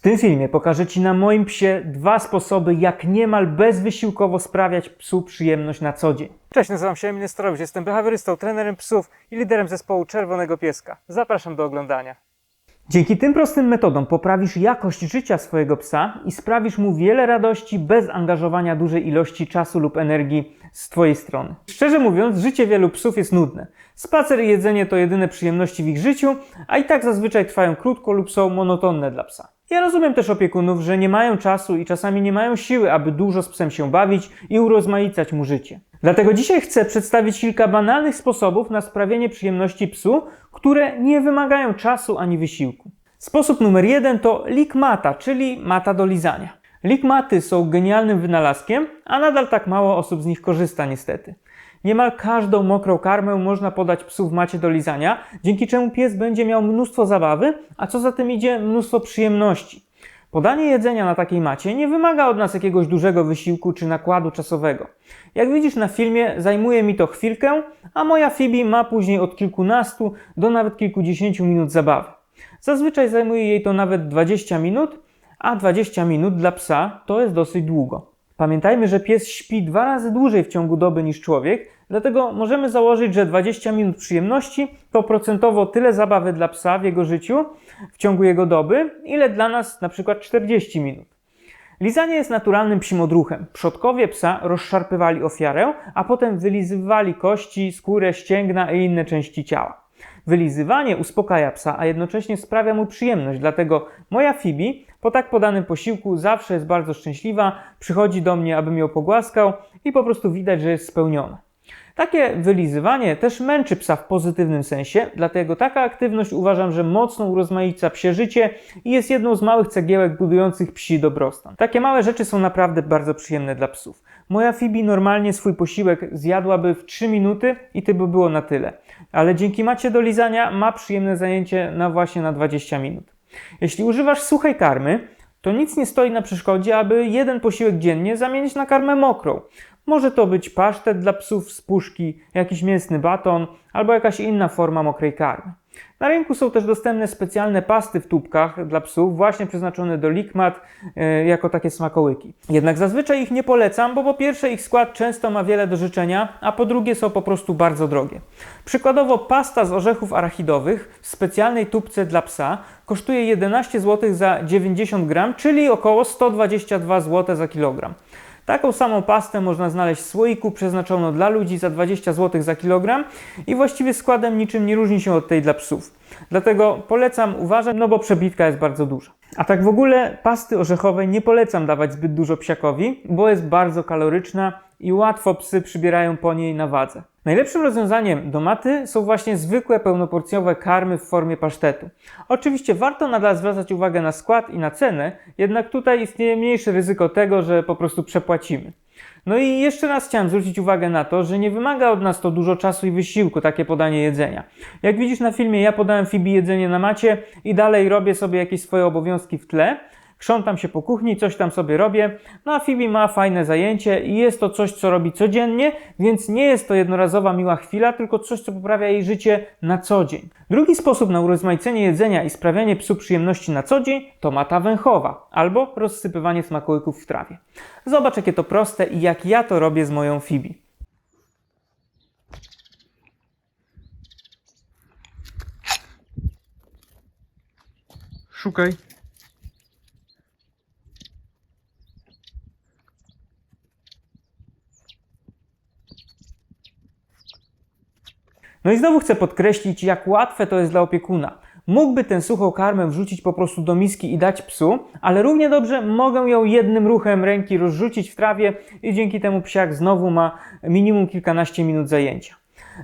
W tym filmie pokażę Ci na moim psie dwa sposoby, jak niemal bezwysiłkowo sprawiać psu przyjemność na co dzień. Cześć, nazywam się Emil Nestorowicz, jestem behawiorystą, trenerem psów i liderem zespołu Czerwonego Pieska. Zapraszam do oglądania. Dzięki tym prostym metodom poprawisz jakość życia swojego psa i sprawisz mu wiele radości bez angażowania dużej ilości czasu lub energii z Twojej strony. Szczerze mówiąc, życie wielu psów jest nudne. Spacer i jedzenie to jedyne przyjemności w ich życiu, a i tak zazwyczaj trwają krótko lub są monotonne dla psa. Ja rozumiem też opiekunów, że nie mają czasu i czasami nie mają siły, aby dużo z psem się bawić i urozmaicać mu życie. Dlatego dzisiaj chcę przedstawić kilka banalnych sposobów na sprawienie przyjemności psu, które nie wymagają czasu ani wysiłku. Sposób numer jeden to lick mata, czyli mata do lizania. Lick maty są genialnym wynalazkiem, a nadal tak mało osób z nich korzysta niestety. Niemal każdą mokrą karmę można podać psu w macie do lizania, dzięki czemu pies będzie miał mnóstwo zabawy, a co za tym idzie mnóstwo przyjemności. Podanie jedzenia na takiej macie nie wymaga od nas jakiegoś dużego wysiłku czy nakładu czasowego. Jak widzisz na filmie, zajmuje mi to chwilkę, a moja Fibi ma później od kilkunastu do nawet kilkudziesięciu minut zabawy. Zazwyczaj zajmuje jej to nawet 20 minut, a 20 minut dla psa to jest dosyć długo. Pamiętajmy, że pies śpi dwa razy dłużej w ciągu doby niż człowiek, dlatego możemy założyć, że 20 minut przyjemności to procentowo tyle zabawy dla psa w jego życiu w ciągu jego doby, ile dla nas na przykład 40 minut. Lizanie jest naturalnym psim odruchem. Przodkowie psa rozszarpywali ofiarę, a potem wylizywali kości, skórę, ścięgna i inne części ciała. Wylizywanie uspokaja psa, a jednocześnie sprawia mu przyjemność, dlatego moja Fibi po tak podanym posiłku zawsze jest bardzo szczęśliwa, przychodzi do mnie, abym ją pogłaskał i po prostu widać, że jest spełniona. Takie wylizywanie też męczy psa w pozytywnym sensie, dlatego taka aktywność uważam, że mocno urozmaica psie życie i jest jedną z małych cegiełek budujących psi dobrostan. Takie małe rzeczy są naprawdę bardzo przyjemne dla psów. Moja Fibi normalnie swój posiłek zjadłaby w 3 minuty i to by było na tyle. Ale dzięki macie do lizania ma przyjemne zajęcie na właśnie na 20 minut. Jeśli używasz suchej karmy, to nic nie stoi na przeszkodzie, aby jeden posiłek dziennie zamienić na karmę mokrą. Może to być pasztet dla psów z puszki, jakiś mięsny baton albo jakaś inna forma mokrej karmy. Na rynku są też dostępne specjalne pasty w tubkach dla psów, właśnie przeznaczone do likmat e, jako takie smakołyki. Jednak zazwyczaj ich nie polecam, bo po pierwsze ich skład często ma wiele do życzenia, a po drugie są po prostu bardzo drogie. Przykładowo pasta z orzechów arachidowych w specjalnej tubce dla psa kosztuje 11 zł za 90 gram, czyli około 122 zł za kilogram. Taką samą pastę można znaleźć w słoiku przeznaczoną dla ludzi za 20 zł za kilogram i właściwie składem niczym nie różni się od tej dla psów. Dlatego polecam uważać, no bo przebitka jest bardzo duża. A tak w ogóle pasty orzechowej nie polecam dawać zbyt dużo psiakowi, bo jest bardzo kaloryczna i łatwo psy przybierają po niej na wadze. Najlepszym rozwiązaniem do maty są właśnie zwykłe pełnoporcjowe karmy w formie pasztetu. Oczywiście warto nadal zwracać uwagę na skład i na cenę, jednak tutaj istnieje mniejsze ryzyko tego, że po prostu przepłacimy. No i jeszcze raz chciałem zwrócić uwagę na to, że nie wymaga od nas to dużo czasu i wysiłku takie podanie jedzenia. Jak widzisz na filmie, ja podałem Fibi jedzenie na macie i dalej robię sobie jakieś swoje obowiązki w tle. Krzątam się po kuchni, coś tam sobie robię. No a Fibi ma fajne zajęcie i jest to coś, co robi codziennie, więc nie jest to jednorazowa miła chwila, tylko coś, co poprawia jej życie na co dzień. Drugi sposób na urozmaicenie jedzenia i sprawianie psu przyjemności na co dzień to mata węchowa albo rozsypywanie smakołyków w trawie. Zobacz, jakie to proste i jak ja to robię z moją Fibi. Szukaj. No i znowu chcę podkreślić, jak łatwe to jest dla opiekuna. Mógłby tę suchą karmę wrzucić po prostu do miski i dać psu, ale równie dobrze mogę ją jednym ruchem ręki rozrzucić w trawie i dzięki temu psiak znowu ma minimum kilkanaście minut zajęcia.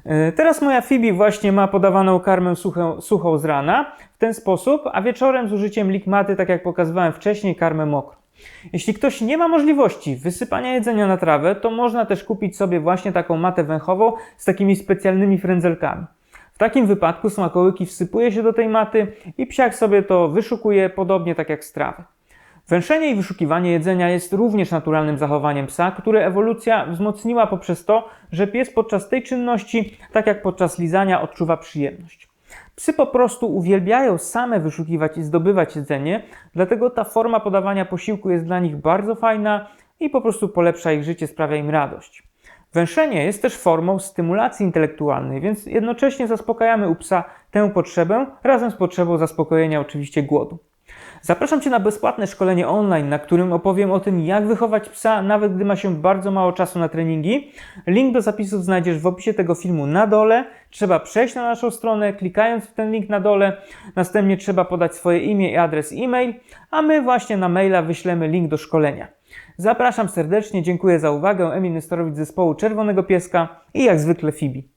Yy, Teraz moja Fibi właśnie ma podawaną karmę suchą, suchą z rana w ten sposób, a wieczorem z użyciem likmaty, tak jak pokazywałem wcześniej, karmę mokrą. Jeśli ktoś nie ma możliwości wysypania jedzenia na trawę, to można też kupić sobie właśnie taką matę węchową z takimi specjalnymi frędzelkami. W takim wypadku smakołyki wsypuje się do tej maty i psiak sobie to wyszukuje podobnie tak jak z trawy. Węszenie i wyszukiwanie jedzenia jest również naturalnym zachowaniem psa, które ewolucja wzmocniła poprzez to, że pies podczas tej czynności, tak jak podczas lizania, odczuwa przyjemność. Psy po prostu uwielbiają same wyszukiwać i zdobywać jedzenie, dlatego ta forma podawania posiłku jest dla nich bardzo fajna i po prostu polepsza ich życie, sprawia im radość. Węszenie jest też formą stymulacji intelektualnej, więc jednocześnie zaspokajamy u psa tę potrzebę, razem z potrzebą zaspokojenia oczywiście głodu. Zapraszam Cię na bezpłatne szkolenie online, na którym opowiem o tym, jak wychować psa, nawet gdy ma się bardzo mało czasu na treningi. Link do zapisów znajdziesz w opisie tego filmu na dole. Trzeba przejść na naszą stronę, klikając w ten link na dole. Następnie trzeba podać swoje imię i adres e-mail, a my właśnie na maila wyślemy link do szkolenia. Zapraszam serdecznie, dziękuję za uwagę. Emil Nestorowicz z zespołu Czerwonego Pieska i jak zwykle Fibi.